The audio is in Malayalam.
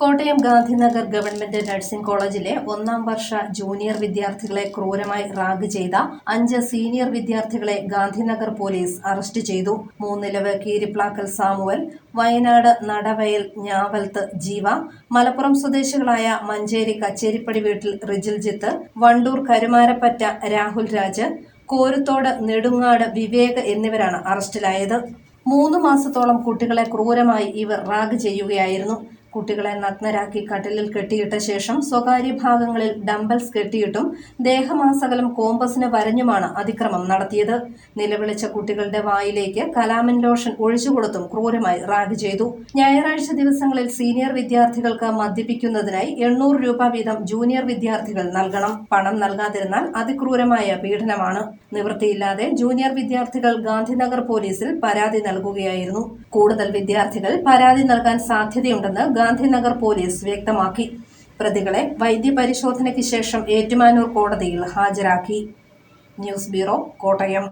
കോട്ടയം ഗാന്ധിനഗർ ഗവൺമെന്റ് നഴ്സിംഗ് കോളേജിലെ ഒന്നാം വർഷ ജൂനിയർ വിദ്യാർത്ഥികളെ ക്രൂരമായി റാഗ് ചെയ്ത അഞ്ച് സീനിയർ വിദ്യാർത്ഥികളെ ഗാന്ധിനഗർ പോലീസ് അറസ്റ്റ് ചെയ്തു. മൂന്നിലവ് കീരിപ്ലാക്കൽ സാമുവൽ വയനാട് നടവയൽ ഞാവൽത്ത് ജീവ മലപ്പുറം സ്വദേശികളായ മഞ്ചേരി കച്ചേരിപ്പടി വീട്ടിൽ റിജിൽജിത്ത് വണ്ടൂർ കരുമാരപ്പറ്റ രാഹുൽ രാജ് കോരുത്തോട് നെടുങ്ങാട് വിവേക് എന്നിവരാണ് അറസ്റ്റിലായത്. മൂന്ന് മാസത്തോളം കുട്ടികളെ ക്രൂരമായി ഇവർ റാഗ് ചെയ്യുകയായിരുന്നു. കുട്ടികളെ നഗ്നരാക്കി കട്ടിലിൽ കെട്ടിയിട്ട ശേഷം സ്വകാര്യ ഭാഗങ്ങളിൽ ഡംബൽസ് കെട്ടിയിട്ടും ദേഹമാസകലം കോമ്പസിന് വരഞ്ഞുമാണ് അതിക്രമം നടത്തിയത്. നിലവിളിച്ച കുട്ടികളുടെ വായിലേക്ക് കലാമിൻ ലോഷൻ ഒഴിച്ചുകൊടുത്തും ക്രൂരമായി റാഗ് ചെയ്തു. ഞായറാഴ്ച ദിവസങ്ങളിൽ സീനിയർ വിദ്യാർത്ഥികൾക്ക് മദ്യപിക്കുന്നതിനായി എണ്ണൂറ് രൂപ വീതം ജൂനിയർ വിദ്യാർത്ഥികൾ നൽകണം. പണം നൽകാതിരുന്നാൽ അതിക്രൂരമായ പീഡനമാണ്. നിവൃത്തിയില്ലാതെ ജൂനിയർ വിദ്യാർത്ഥികൾ ഗാന്ധിനഗർ പോലീസിൽ പരാതി നൽകുകയായിരുന്നു. കൂടുതൽ വിദ്യാർത്ഥികൾ പരാതി നൽകാൻ സാധ്യതയുണ്ടെന്ന് ഗാന്ധിനഗർ പോലീസ് വ്യക്തമാക്കി. പ്രതികളെ വൈദ്യപരിശോധനയ്ക്ക് ശേഷം ഏറ്റുമാനൂർ കോടതിയിൽ ഹാജരാക്കി. News bureau Kottayam.